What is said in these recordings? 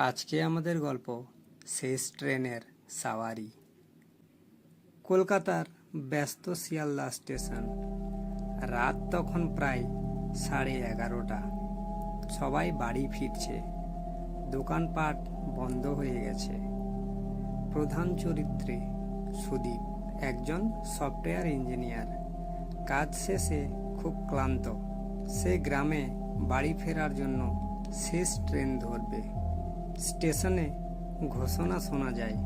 আজকে আমাদের গল্প শেষ ট্রেনের সাওয়ারি। কলকাতার ব্যস্ত শিয়ালদা স্টেশন। রাত তখন প্রায় সাড়ে এগারোটা। সবাই বাড়ি ফিরছে। দোকানপাট বন্ধ হয়ে গেছে। প্রধান চরিত্রে সুদীপ, একজন সফটওয়্যার ইঞ্জিনিয়ার। কাজ শেষে খুব ক্লান্ত। সে গ্রামে বাড়ি ফেরার জন্য শেষ ট্রেন ধরবে। স্টেশনে ঘোষণা শোনা যায়।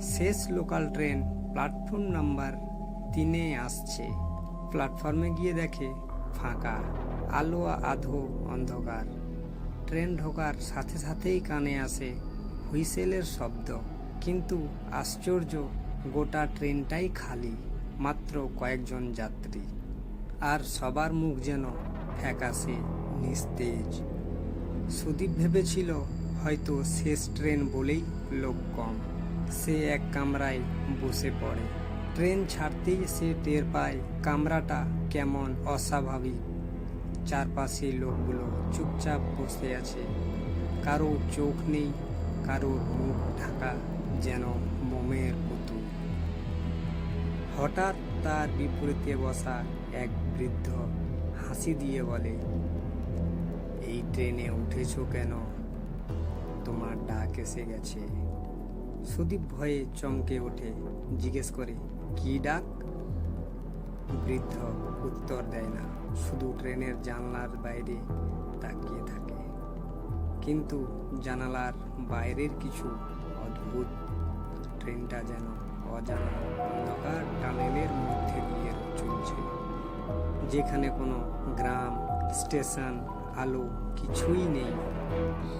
শেষ লোকাল ট্রেন প্ল্যাটফর্ম নাম্বার তিনে আসছে। প্ল্যাটফর্মে গিয়ে দেখে ফাঁকা আলো আধো অন্ধকার। ট্রেন ঢোকার সাথে সাথেই কানে আসে হুইসেলের শব্দ। কিন্তু আশ্চর্য, গোটা ট্রেনটাই খালি, মাত্র কয়েকজন যাত্রী। আর সবার মুখ যেন ফ্যাকাশে, নিস্তেজ। সুদীপ ভেবেছিল হয়তো শেষ ট্রেন বলেই লোক কম। সে এক কামরায় বসে পড়ে। ট্রেন ছাড়তেই সে টের পায় কামরাটা কেমন অস্বাভাবিক। চারপাশে লোকগুলো চুপচাপ বসে আছে। কারও চোখ নেই কারোর মুখ ঢাকা যেন মোমের পুতুল হঠাৎ তার বিপরীতে বসা এক বৃদ্ধ হাসি দিয়ে বলে, এই ট্রেনে উঠেছ কেন? তোমার ডাক এসে গেছে। সুদীপ ভয়ে চমকে ওঠে জিজ্ঞেস করে, কি ডাক? বৃদ্ধ উত্তর দেয় না, শুধু ট্রেনের জানলার বাইরে তাকিয়ে থাকে। কিন্তু জানালার বাইরের কিছু অদ্ভুত ট্রেনটা যেন অজানা অন্ধকার টানেলের মধ্যে দিয়ে চলছে যেখানে কোনো গ্রাম, স্টেশন আলো কিছুই নেই।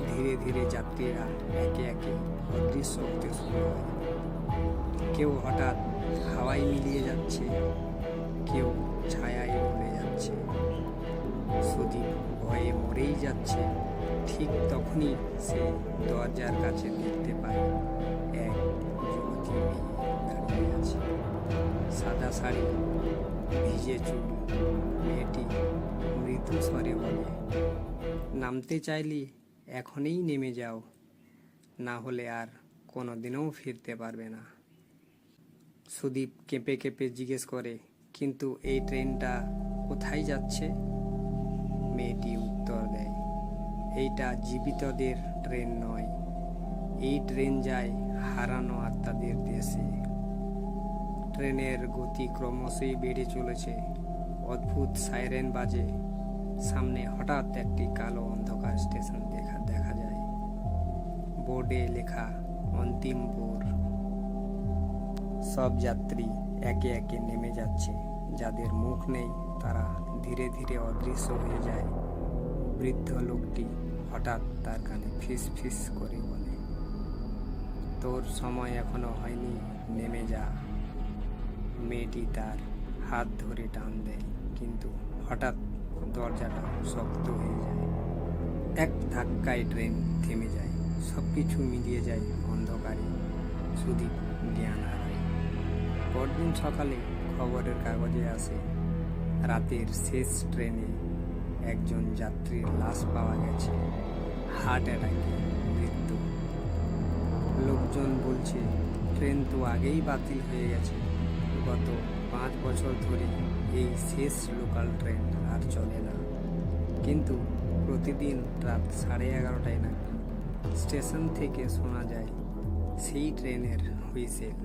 ধীরে ধীরে যাত্রীরা একে একে অদৃশ্য হতে শুরু হয় কেউ হঠাৎ হাওয়ায় মিলিয়ে যাচ্ছে, কেউ ছায়ায় উড়ে যাচ্ছে। সুদীপ ভয়ে মরেই যাচ্ছে। ঠিক তখনই সে দরজার কাছে দেখতে পায় এক যুবতী মেয়ে দাঁড়িয়ে আছে। সাদা শাড়ি, ভিজে চুল, মেয়েটি মৃদু স্বরে বলে নামতে চাইলি, এখনই নেমে যাও। না হলে আর কোনো দিনও ফিরতে পারবে না। সুদীপ কেঁপে কেঁপে জিজ্ঞেস করে, কিন্তু এই ট্রেনটা কোথায় যাচ্ছে? মেয়েটি উত্তর দেয়, এইটা জীবিতদের ট্রেন নয়। এই ট্রেন যায় হারানো আত্মাদের দেশে। ট্রেনের গতি ক্রমশই বেড়ে চলেছে। অদ্ভুত সাইরেন বাজে। সামনে হঠাৎ একটি কালো অন্ধকার স্টেশন দেখা দেখা যায়। বোর্ডে লেখা অন্তিমপুর সব যাত্রী একে একে নেমে যাচ্ছে। যাদের মুখ নেই, তারা ধীরে ধীরে অদৃশ্য হয়ে যায়। বৃদ্ধ লোকটি হঠাৎ তার কানে ফিস ফিস করে বলে, তোর সময় এখনও হয়নি, নেমে যা। মেয়েটি তার হাত ধরে টান দেয়, কিন্তু হঠাৎ দরজাটা শক্ত হয়ে যায়। এক ধাক্কায় ট্রেন থেমে যায়। সব কিছু মিলিয়ে যায় অন্ধকারে। সুদীপ জ্ঞান হারায়। পরদিন সকালে খবরের কাগজে আসে, রাতের শেষ ট্রেনে একজন যাত্রীর লাশ পাওয়া গেছে। হার্ট অ্যাটাকে মৃত্যু। লোকজন বলছে, ট্রেন তো আগেই বাতিল হয়ে গেছে। গত পাঁচ বছর ধরে এই শেষ লোকাল ট্রেন আর চলে না। কিন্তু প্রতিদিন রাত সাড়ে এগারোটায় নাকি স্টেশন থেকে শোনা যায়, সেই ট্রেনের হুইসেল।